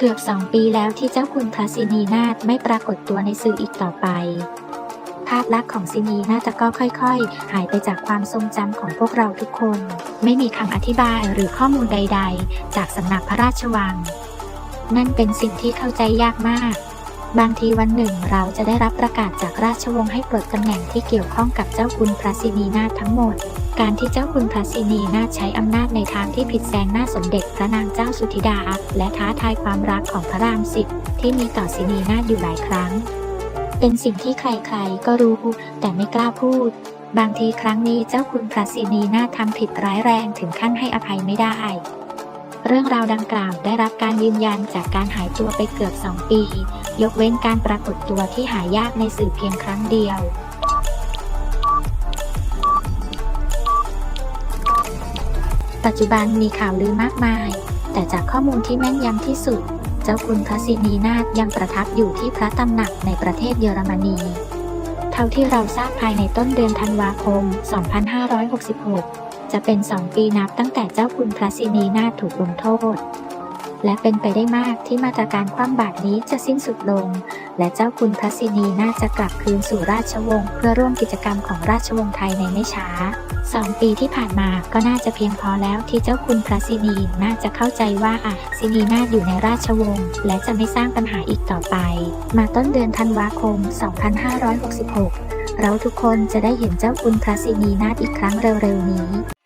เกือบสองปีแล้วที่เจ้าคุณพระสินีนาถไม่ปรากฏตัวในสื่ออีกต่อไป ภาพลักษณ์ของซินีนาฏก็ค่อยๆ หายไปจากความทรงจำของพวกเราทุกคน ไม่มีคำอธิบายหรือข้อมูลใด ๆ จากสำนักพระราชวัง นั่นเป็นสิ่งที่เข้าใจยากมาก บางทีวันหนึ่งเราจะได้รับประกาศจากราชวงศ์ให้ปลดตำแหน่งที่เกี่ยวข้องกับเจ้าคุณพระสินีนาถทั้งหมด การที่เจ้าคุณพระสินีนาถใช้อำนาจในทางที่ผิดแซงหน้าสมเด็จพระนางเจ้าสุธิดา และท้าทายความรักของพระรามสิบที่มีต่อสินีนาถอยู่หลายครั้ง เป็นสิ่งที่ใครๆก็รู้แต่ไม่กล้าพูด บางทีครั้งนี้เจ้าคุณพระสินีนาถทำผิดร้ายแรงถึงขั้นให้อภัยไม่ได้เรื่องราวดังกล่าวได้รับการยืนยันจากการหายตัวไปเกือบสองปี ยกเว้นการปรากฏตัวที่หายากในสื่อเพียงครั้งเดียว ปัจจุบันมีข่าวลือมากมาย แต่จากข้อมูลที่แม่นยำที่สุด เจ้าคุณพระศินีนาถยังประทับอยู่ที่พระตำหนักในประเทศเยอรมนี เท่าที่เราทราบภายในต้นเดือนธันวาคม 2566 จะเป็น 2 ปีนับตั้งแต่เจ้าคุณพระศินีนาถถูกลงโทษ และเป็นไปได้มากที่มาตรการคว่ำบาตรนี้จะสิ้นสุดลง และเจ้าคุณพระสินีน่าจะกลับคืนสู่ราชวงศ์เพื่อร่วมกิจกรรมของราชวงศ์ไทยในไม่ช้าสองปีที่ผ่านมาก็น่าจะเพียงพอแล้วที่เจ้าคุณพระสินีน่าจะเข้าใจว่าอะสินีนาอยู่ในราชวงศ์และจะไม่สร้างปัญหาอีกต่อไป มาต้นเดือนธันวาคม 2566 เราทุกคนจะได้เห็นเจ้าคุณพระสินีนาอีกครั้งเร็วๆนี้